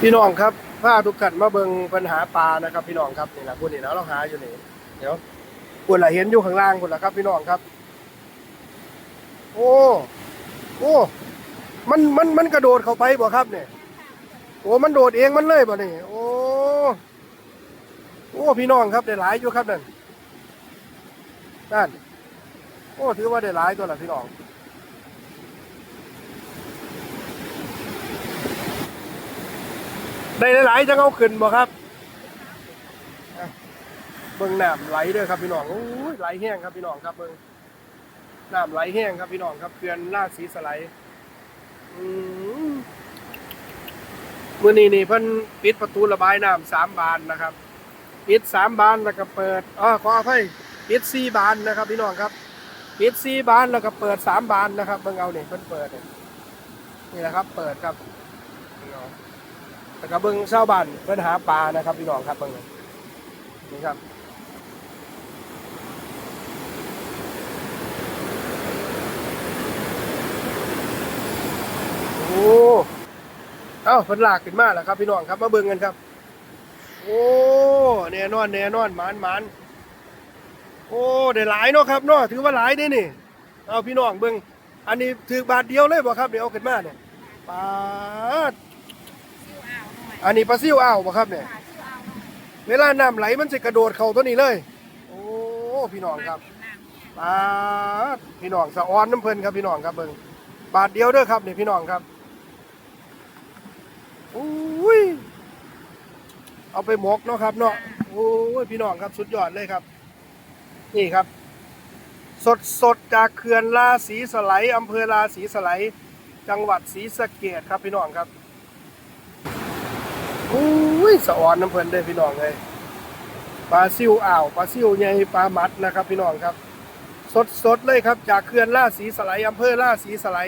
พี่น้องครับพาทุกท่านมาเบิ่งปัญหาปลานะครับ พี่น้องครับนี่แหละพูดนี่นะเราหาอยู่นี่เดี๋ยวพูดละเห็นอยู่ข้างล่างพูดละครับ พี่น้องครับ โอ้โอ้มันมันมันกระโดดเข้าไปบ่ครับเนี่ยโอ้มันโดดเองมันเลยบ่นี่โอ้โอ้พี่น้องครับได้หลายอยู่ครับนั่นนั่นโอ้ถือว่าได้หลายตัวละพี่น้อง ได้หลายๆจังเอาขึ้นบ่ครับเบิ่งน้ำไหลเด้อครับพี่น้องโอ้ยไหลแห้งครับพี่น้องครับเบิ่งน้ำไหลแห้งครับพี่น้องครับเขื่อนราชสีสไลด์อืมมื้อนี้นี่เพิ่นปิดประตูระบายน้ำสามบานนะครับ ปิดสามบานแล้วก็เปิดอ๋อขออภัยปิดสี่บานนะครับพี่น้องครับ ปิดสี่บานแล้วก็เปิดสามบานนะครับเบิ่งเอาเนี่ยเพิ่นเปิดนี่นี่แหละครับ เปิดครับพี่น้อง แล้วก็เบิ้งชาบ้านเพิ่นหาปลานะครับพี่น้องครับเบิ้งนี่ครับโอ้เอ้าเพิ่นลากขึ้นมาแล้วครับพี่น้องครับมาเบิ่งกันครับ โอ้แน่นอนแน่นอนหมานหมานโอ้ได้หลายเนาะครับเนาะถือว่าหลายเด้นี่เอาพี่น้องเบิ่งอันนี้ถือบาทเดียวเลยบ่ครับเดี๋ยวเอาขึ้นมาเนี่ยปาด อ่าวหน่อยอันนี้ปลาซิวอ้าวบ่ครับเนี่ยค่ะซิวอ่าวหน่อยเวลาน้ำไหลมันจะกระโดดเข้าตัวนี้เลย โอ้พี่น้องครับเป็นน้ำปาดพี่น้องสะออนน้ำเพลินครับพี่น้องครับเบิ่งบาทเดียวเด้อครับนี่พี่น้องครับอุ้ยเอาไปหมกเนาะครับเนาะโอ้ยพี่น้องครับสุดยอดเลยครับ นี่ครับ สดสดๆจากเขื่อนราศีสไลยอำเภอราศีสไลยจังหวัดศรีสะเกษครับพี่น้องครับ อุ้ยสะออนน้ำเพลินเด้พี่น้องเลยปลาซิวอ่าวปลาซิวใหญ่ปลามัดนะครับ พี่น้องครับ สดสดเลยครับ จากเขื่อนล่าสีสไลยอำเภอล่าสีสไล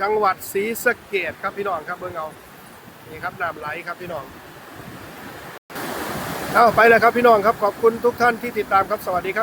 จังหวัดศรีสะเกษครับพี่น้องครับเบิ่งเอานี่ครับน้ำไหลครับพี่น้องเอาไปแล้วครับพี่น้องครับขอบคุณทุกท่านที่ติดตามครับสวัสดีครับ